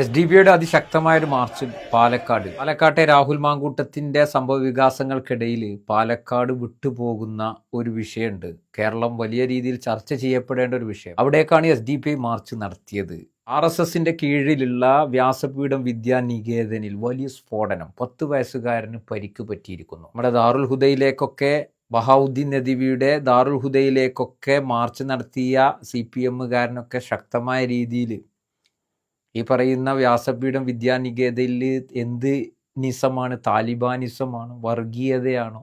S D ബിയുടെ അതിശക്തമായ ഒരു മാർച്ച് പാലക്കാട്. പാലക്കാട്ടെ രാഹുൽ മാങ്കൂട്ടത്തിന്റെ സംഭവ വികാസങ്ങൾക്കിടയിൽ പാലക്കാട് വിട്ടുപോകുന്ന ഒരു വിഷയമുണ്ട്. കേരളം വലിയ രീതിയിൽ ചർച്ച ചെയ്യപ്പെടേണ്ട ഒരു വിഷയം. അവിടേക്കാണ് S D P I march നടത്തിയത്. ആർ എസ് എസിന്റെ കീഴിലുള്ള വ്യാസപീഠം വിദ്യാനികേതനിൽ വലിയ സ്ഫോടനം പത്ത് വയസ്സുകാരന് പരിക്ക് പറ്റിയിരിക്കുന്നു. നമ്മുടെ ദാറുൽ ഹുദയിലേക്കൊക്കെ ബഹാവുദ്ദീൻ നദിവിയുടെ ദാറുൽ ഹുദയിലേക്കൊക്കെ മാർച്ച് നടത്തിയ സി പി എമ്മുകാരനൊക്കെ ശക്തമായ രീതിയിൽ ഈ പറയുന്ന വ്യാസപീഠം വിദ്യാനികേതയിൽ എന്ത് നിസമാണ്? താലിബാനിസമാണ് വർഗീയതയാണോ?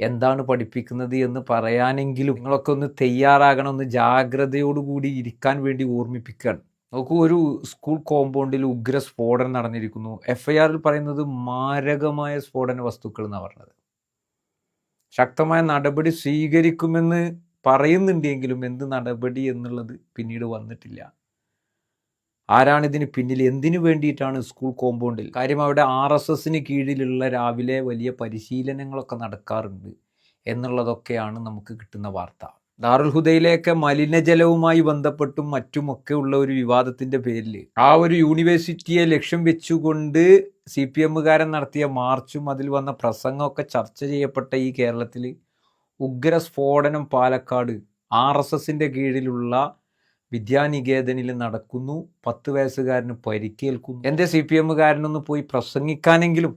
എന്താണ് പഠിപ്പിക്കുന്നത് എന്ന് പറയാനെങ്കിലും നിങ്ങളൊക്കെ ഒന്ന് തയ്യാറാകണം ഒന്ന് ജാഗ്രതയോടുകൂടി ഇരിക്കാൻ വേണ്ടി ഓർമ്മിപ്പിക്കുകയാണ്. നോക്കൂ ഒരു സ്കൂൾ കോമ്പൗണ്ടിൽ ഉഗ്ര സ്ഫോടനം നടന്നിരിക്കുന്നു. എഫ് ഐ ആറിൽ പറയുന്നത് മാരകമായ സ്ഫോടന വസ്തുക്കൾ എന്നാണ് പറഞ്ഞത്. ശക്തമായ നടപടി സ്വീകരിക്കുമെന്ന് പറയുന്നുണ്ടെങ്കിലും എന്ത് നടപടി എന്നുള്ളത് പിന്നീട് വന്നിട്ടില്ല. ആരാണ് ഇതിന് പിന്നിൽ? എന്തിനു വേണ്ടിയിട്ടാണ് സ്കൂൾ കോമ്പൗണ്ടിൽ? കാര്യം അവിടെ ആർ എസ് എസിന് കീഴിലുള്ള രാവിലെ വലിയ പരിശീലനങ്ങളൊക്കെ നടക്കാറുണ്ട് എന്നുള്ളതൊക്കെയാണ് നമുക്ക് കിട്ടുന്ന വാർത്ത. ദാറുൽ ഹുദയിലേക്ക് മലിനജലവുമായി ബന്ധപ്പെട്ടും മറ്റുമൊക്കെ ഉള്ള ഒരു വിവാദത്തിന്റെ പേരിൽ ആ ഒരു യൂണിവേഴ്സിറ്റിയെ ലക്ഷ്യം വെച്ചുകൊണ്ട് സി പി എമ്മുകാരൻ നടത്തിയ മാർച്ചും അതിൽ വന്ന പ്രസംഗമൊക്കെ ചർച്ച ചെയ്യപ്പെട്ട ഈ കേരളത്തിൽ ഉഗ്രസ്ഫോടനം പാലക്കാട് ആർ എസ് എസിന്റെ കീഴിലുള്ള വിദ്യാനികേതനിൽ നടക്കുന്നു പത്ത് വയസ്സുകാരന് പരിക്കേൽക്കുന്നു. എന്റെ സി പി എമ്മുകാരനൊന്ന് പോയി പ്രസംഗിക്കാനെങ്കിലും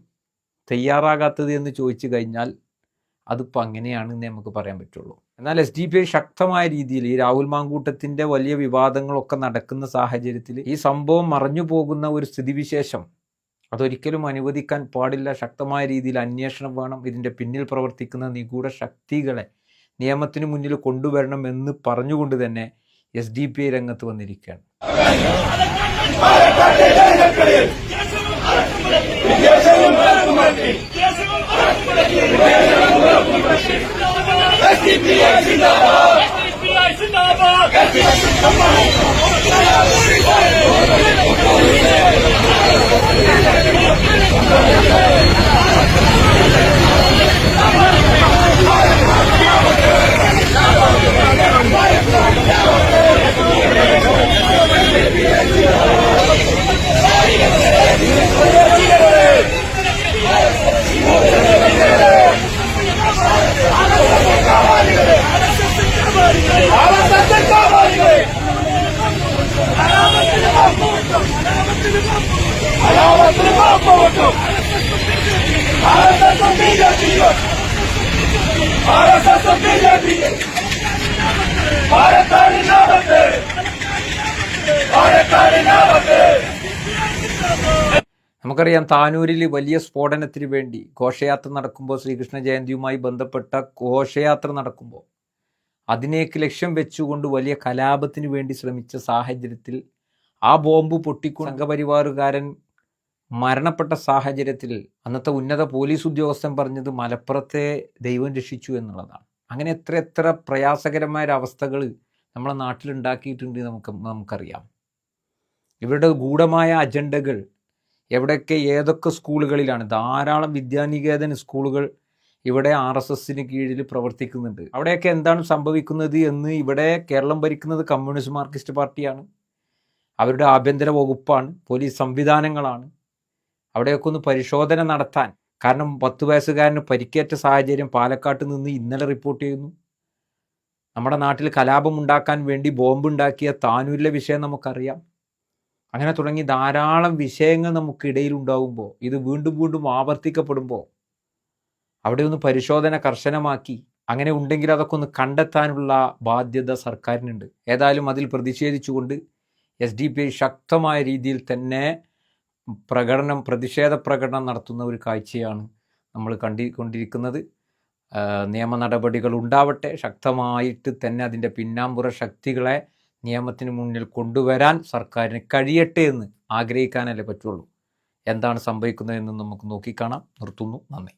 തയ്യാറാകാത്തത് എന്ന് ചോദിച്ചു കഴിഞ്ഞാൽ അതിപ്പോൾ അങ്ങനെയാണെന്ന് നമുക്ക് പറയാൻ പറ്റുള്ളൂ. എന്നാൽ എസ് ഡി പി ഐ ശക്തമായ രീതിയിൽ ഈ രാഹുൽ മാങ്കൂട്ടത്തിന്റെ വലിയ വിവാദങ്ങളൊക്കെ നടക്കുന്ന സാഹചര്യത്തിൽ ഈ സംഭവം മറഞ്ഞു പോകുന്ന ഒരു സ്ഥിതിവിശേഷം അതൊരിക്കലും അനുവദിക്കാൻ പാടില്ല. ശക്തമായ രീതിയിൽ അന്വേഷണം വേണം. ഇതിന്റെ പിന്നിൽ പ്രവർത്തിക്കുന്ന നിഗൂഢ ശക്തികളെ നിയമത്തിന് മുന്നിൽ കൊണ്ടുവരണം എന്ന് പറഞ്ഞുകൊണ്ട് തന്നെ എസ് ഡി പി ഐ രംഗത്ത് വന്നിരിക്കുകയാണ് SDPI भारत अलाम बीजी നമുക്കറിയാം താനൂരിൽ വലിയ സ്ഫോടനത്തിന് വേണ്ടി ഘോഷയാത്ര നടക്കുമ്പോൾ ശ്രീകൃഷ്ണ ജയന്തിയുമായി ബന്ധപ്പെട്ട ഘോഷയാത്ര നടക്കുമ്പോൾ അതിനേക്ക് ലക്ഷ്യം വെച്ചുകൊണ്ട് വലിയ കലാപത്തിന് വേണ്ടി ശ്രമിച്ച സാഹചര്യത്തിൽ ആ ബോംബ് പൊട്ടിക്കൊണ്ട് സംഘപരിവാറുകാരൻ മരണപ്പെട്ട സാഹചര്യത്തിൽ അന്നത്തെ ഉന്നത പോലീസ് ഉദ്യോഗസ്ഥൻ പറഞ്ഞത് മലപ്പുറത്തെ ദൈവം രക്ഷിച്ചു എന്നുള്ളതാണ്. അങ്ങനെ എത്ര എത്ര പ്രയാസകരമായ അവസ്ഥകൾ നമ്മളെ നാട്ടിലുണ്ടാക്കിയിട്ടുണ്ട് നമുക്ക് നമുക്കറിയാം. ഇവരുടെ ഗൂഢമായ അജണ്ടകൾ എവിടെയൊക്കെ ഏതൊക്കെ സ്കൂളുകളിലാണ് ധാരാളം വിദ്യാനികേതൻ സ്കൂളുകൾ ഇവിടെ ആർ എസ് എസിന് കീഴിൽ പ്രവർത്തിക്കുന്നുണ്ട്. അവിടെയൊക്കെ എന്താണ് സംഭവിക്കുന്നത് എന്ന് ഇവിടെ കേരളം ഭരിക്കുന്നത് കമ്മ്യൂണിസ്റ്റ് മാർക്സിസ്റ്റ് പാർട്ടിയാണ്. അവരുടെ ആഭ്യന്തര വകുപ്പാണ് പോലീസ് സംവിധാനങ്ങളാണ്. അവിടെയൊക്കെ ഒന്ന് പരിശോധന നടത്താൻ കാരണം പത്ത് വയസ്സുകാരന് പരിക്കേറ്റ സാഹചര്യം പാലക്കാട്ട് നിന്ന് ഇന്നലെ റിപ്പോർട്ട് ചെയ്യുന്നു. നമ്മുടെ നാട്ടിൽ കലാപം ഉണ്ടാക്കാൻ വേണ്ടി ബോംബ് ഉണ്ടാക്കിയ താനൂരിലെ വിഷയം നമുക്കറിയാം. അങ്ങനെ തുടങ്ങി ധാരാളം വിഷയങ്ങൾ നമുക്കിടയിൽ ഉണ്ടാകുമ്പോൾ ഇത് വീണ്ടും വീണ്ടും ആവർത്തിക്കപ്പെടുമ്പോൾ അവിടെ ഒന്ന് പരിശോധന കർശനമാക്കി അങ്ങനെ ഉണ്ടെങ്കിൽ അതൊക്കെ ഒന്ന് കണ്ടെത്താനുള്ള ബാധ്യത സർക്കാരിനുണ്ട്. ഏതായാലും അതിൽ പ്രതിഷേധിച്ചുകൊണ്ട് എസ് ഡി പി ഐ ശക്തമായ രീതിയിൽ തന്നെ പ്രകടനം പ്രതിഷേധ പ്രകടനം നടത്തുന്ന ഒരു കാഴ്ചയാണ് നമ്മൾ കണ്ടിക്കൊണ്ടിരിക്കുന്നത് നിയമ നടപടികൾ ഉണ്ടാവട്ടെ ശക്തമായിട്ട് തന്നെ അതിന്റെ പിന്നാമ്പുറ ശക്തികളെ നിയമത്തിന് മുന്നിൽ കൊണ്ടുവരാൻ സർക്കാരിന് കഴിയട്ടെ എന്ന് ആഗ്രഹിക്കാനല്ലേ പറ്റുള്ളൂ. എന്താണ് സംഭവിക്കുന്നതെന്ന് നമുക്ക് നോക്കിക്കാണാം. നിർത്തുന്നു. നന്ദി.